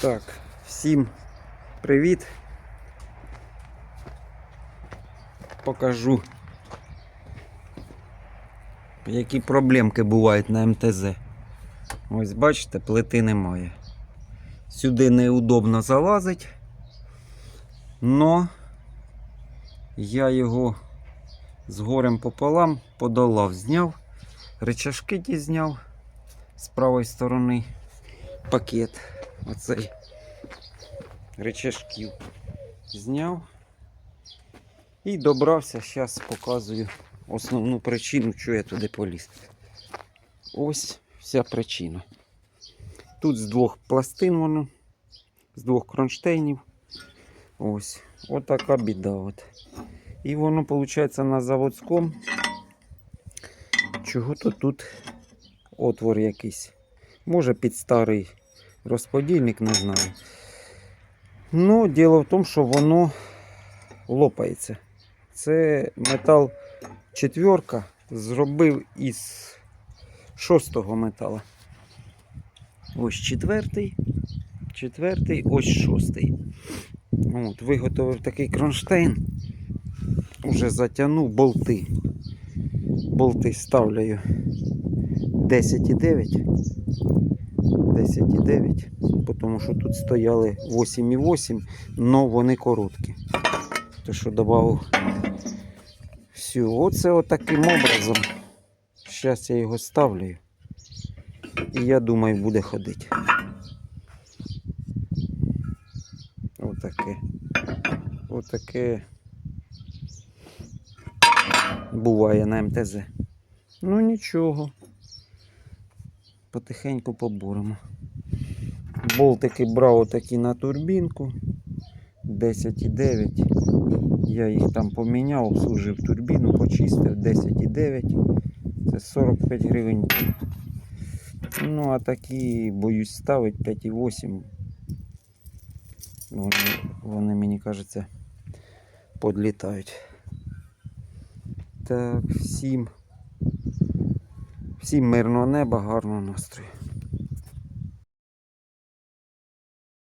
Так, всім привіт. Покажу, які проблемки бувають на МТЗ. Ось бачите, плити немає. Сюди неудобно залазить. Но я його з горем пополам подолав, зняв, речашки ті зняв з правої сторони пакет. Оцей речашків зняв і добрався. Зараз показую основну причину, чого я туди поліз. Ось вся причина. Тут з двох пластин воно, з двох кронштейнів. Ось, отака біда. От. І воно, виходить, на заводському. Чого-то тут отвор якийсь. Може під старий розподільник, не знаю. Ну, діло в тому, що воно лопається. Це метал четверка зробив із шостого метала. Ось четвертий, четвертий, ось шостий. От, виготовив такий кронштейн. Уже затягнув болти. Болти ставляю 10,9. 10,9, тому що тут стояли 8,8, але вони короткі. То що додав все. Оце отаким образом. Зараз я його ставлю. І я думаю, буде ходити. Отаке. Отаке буває на МТЗ. Ну нічого. Потихеньку поборемо. Болтики брав отакі на турбінку 10,9. Я їх там поміняв, обслужив турбіну, почистив 10,9. Це 45 гривень. Ну, а такі боюсь ставити 5,8. Вони, вони, мені кажеться, подлітають. Так, всім. Всім мирного неба, гарного настрою.